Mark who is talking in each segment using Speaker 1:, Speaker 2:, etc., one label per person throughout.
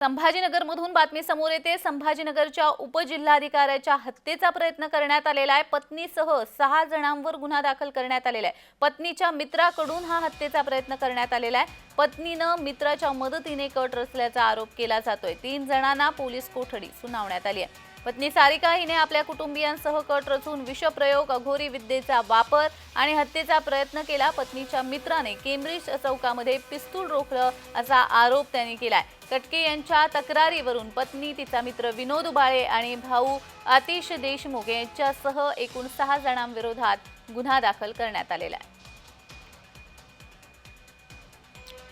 Speaker 1: संभाजीनगरमधून बातमी समोर येते. संभाजीनगरच्या उपजिल्हाधिकाऱ्याच्या हत्येचा प्रयत्न करण्यात आलेला आहे. पत्नीसह सहा जणांवर गुन्हा दाखल करण्यात आलेला आहे. पत्नीच्या मित्राकडून हा हत्येचा प्रयत्न करण्यात आलेला आहे. पत्नीनं मित्राच्या मदतीने कट रचल्याचा आरोप केला जातोय. तीन जणांना पोलीस कोठडी सुनावण्यात आली आहे. पत्नी सारिका हिने आपल्या कुटुंबियांसह कट रचून विषप्रयोग अघोरी विद्येचा वापर आणि हत्येचा प्रयत्न केला. पत्नीच्या मित्राने केम्ब्रिज चौकामध्ये पिस्तूल रोखलं असा आरोप त्यांनी केलाय. कटके यांच्या तक्रारीवरून पत्नी तिचा मित्र विनोद बाळे आणि भाऊ आतिश देशमुख यांच्यासह एकूण सहा जणांविरोधात गुन्हा दाखल करण्यात आलेला आहे.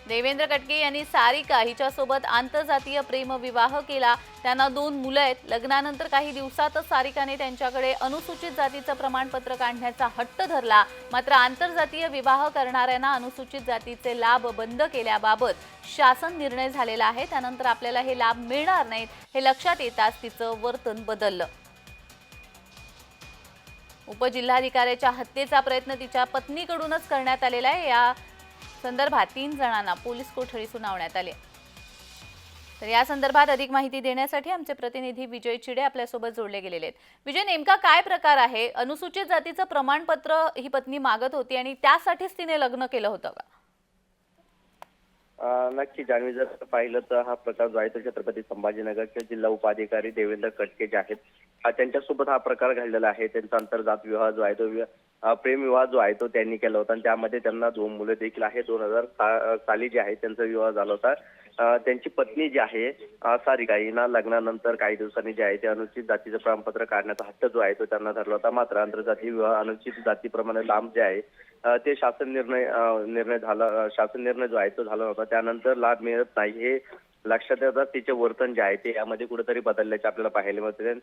Speaker 1: देवेंद्र कटके यांनी सारिका हिच्यासोबत आंतरजातीय प्रेमविवाह केला. त्यांना दोन मुलं आहेत. लग्नानंतर काही दिवसातच सारिकाने त्यांच्याकडे अनुसूचित जातीचं प्रमाणपत्र काढण्याचा हट्ट धरला. मात्र आंतरजातीय विवाह करणाऱ्यांना अनुसूचित जातीचे लाभ बंद केल्याबाबत शासन निर्णय झालेला आहे. त्यानंतर आपल्याला हे लाभ मिळणार नाहीत हे लक्षात येताच तिचं वर्तन बदललं. उपजिल्हाधिकाऱ्याच्या हत्येचा प्रयत्न तिच्या पत्नीकडूनच करण्यात आलेला आहे. या संदर्भात तीन जणांना पोलीस कोठडी सुनावण्यात आली तर या संदर्भात अधिक माहिती देण्यासाठी आमचे प्रतिनिधी विजय चिडे आपल्यासोबत जोडले गेलेले आहेत. विजय नेमका काय प्रकार आहे? अनुसूचित जातीचं प्रमाणपत्र ही पत्नी मागत होती आणि त्यासाठीच तिने लग्न केलं होतं का?
Speaker 2: नक्की जान्हवी जर पाहिलं तर हा प्रकार जो आहे तो छत्रपती संभाजीनगरचे जिल्हा उपाधिकारी देवेंद्र कटके जे आहेत त्यांच्यासोबत हा प्रकार घडलेला आहे. त्यांचा आंतरजात विवाह जो आहे तो प्रेम विवाह जो आहे तो त्यांनी केला होता आणि त्यामध्ये त्यांना दोन मुलं देखील आहे दोन हजार साली जे आहे त्यांचा विवाह झाला होता. त्यांची पत्नी जी आहे सारिका हिना लग्नानंतर काही दिवसांनी जे आहे ते अनुचित जातीचं प्रमाणपत्र काढण्याचा हट्ट जो आहे तो त्यांना धरला होता. मात्र आंतरजातीय विवाह अनुचित जातीप्रमाणे लांब जे आहे ते शासन निर्णय निर्णय झाला शासन निर्णय जो आहे तो झाला होता त्यानंतर लाभ मिळत नाही हे लक्षात येतात तिचे वर्तन जे आहे ते यामध्ये कुठेतरी बदलल्याचे आपल्याला पाहायला मिळते.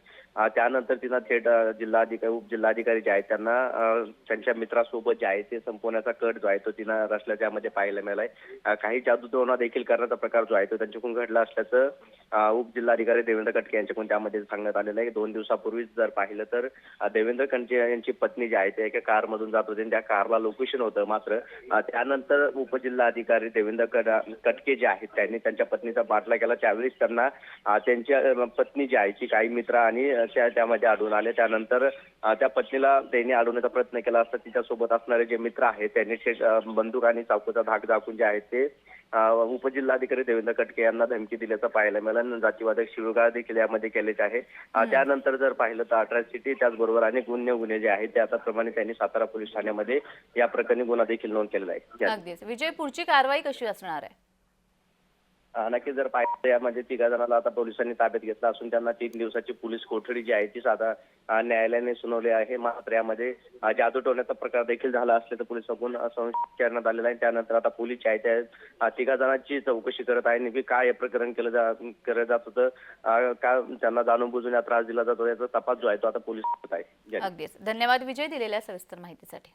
Speaker 2: त्यानंतर तिनं थेट जिल्हाधिकारी उपजिल्हाधिकारी जे आहेत त्यांना त्यांच्या मित्रासोबत जे आहे ते संपवण्याचा कट जो आहे तो तिनं रचल्याचे यामध्ये पाहायला मिळालाय. काही जादूटोणा देखील करण्याचा प्रकार जो आहे तो त्यांच्याकडून घडला असल्याचं उपजिल्हाधिकारी देवेंद्र कटके यांच्याकडून त्यामध्ये सांगण्यात आलेलं आहे. दोन दिवसापूर्वीच जर पाहिलं तर देवेंद्र कटके यांची पत्नी जी आहे ते एका कारमधून जात होते आणि त्या कारला लोकेशन होतं मात्र त्यानंतर उपजिल्हाधिकारी देवेंद्र कड- कटके जे आहेत त्यांनी त्यांच्या पत्नीचा बाटला केला त्यावेळेस त्यांना त्यांच्या पत्नी जी आहे ती काही मित्र आणि त्या त्यामध्ये आढळून आले. त्यानंतर त्या पत्नीला त्यांनी अडवण्याचा प्रयत्न केला असता. तिच्यासोबत असणारे जे मित्र आहेत त्यांनी थेट बंदूक आणि चाकूचा धाक दाखवून जे आहेत ते उपजिल्हाधिकारी देवेंद्र कटके यांना धमकी दिल्याचं पाहायला मिळालं. जातीवादक शिवगाळ देखील यामध्ये केलेचे आहे. त्यानंतर जर पाहिलं तर अट्रॅसिटी त्याचबरोबर अनेक गुन्हे गुन्हे जे आहेत त्याप्रमाणे त्यांनी सातारा पोलीस ठाण्यामध्ये या प्रकरणी गुन्हा देखील नोंद केलेला आहे.
Speaker 1: विजय पुढची कारवाई कशी असणार आहे?
Speaker 2: नक्की जर पाहिजे यामध्ये तिघा जणांना आता पोलिसांनी ताब्यात घेतलं असून त्यांना तीन दिवसाची पोलीस कोठडी जी आहे ती साधा न्यायालयाने सुनावली आहे. मात्र यामध्ये जादू टोण्याचा प्रकार देखील झाला असल्याचं तर पोलिसांकडून संशय करण्यात आलेला आहे. त्यानंतर आता पोलीस जे आहे त्या तिघा जणांची चौकशी करत आहे. नेमकी काय हे प्रकरण केलं जा केलं जात होतं का त्यांना जाणून बुजून या त्रास दिला जातो याचा तपास जो आहे तो आता पोलीस करत आहे.
Speaker 1: धन्यवाद. विजय दिलेल्या सविस्तर माहितीसाठी.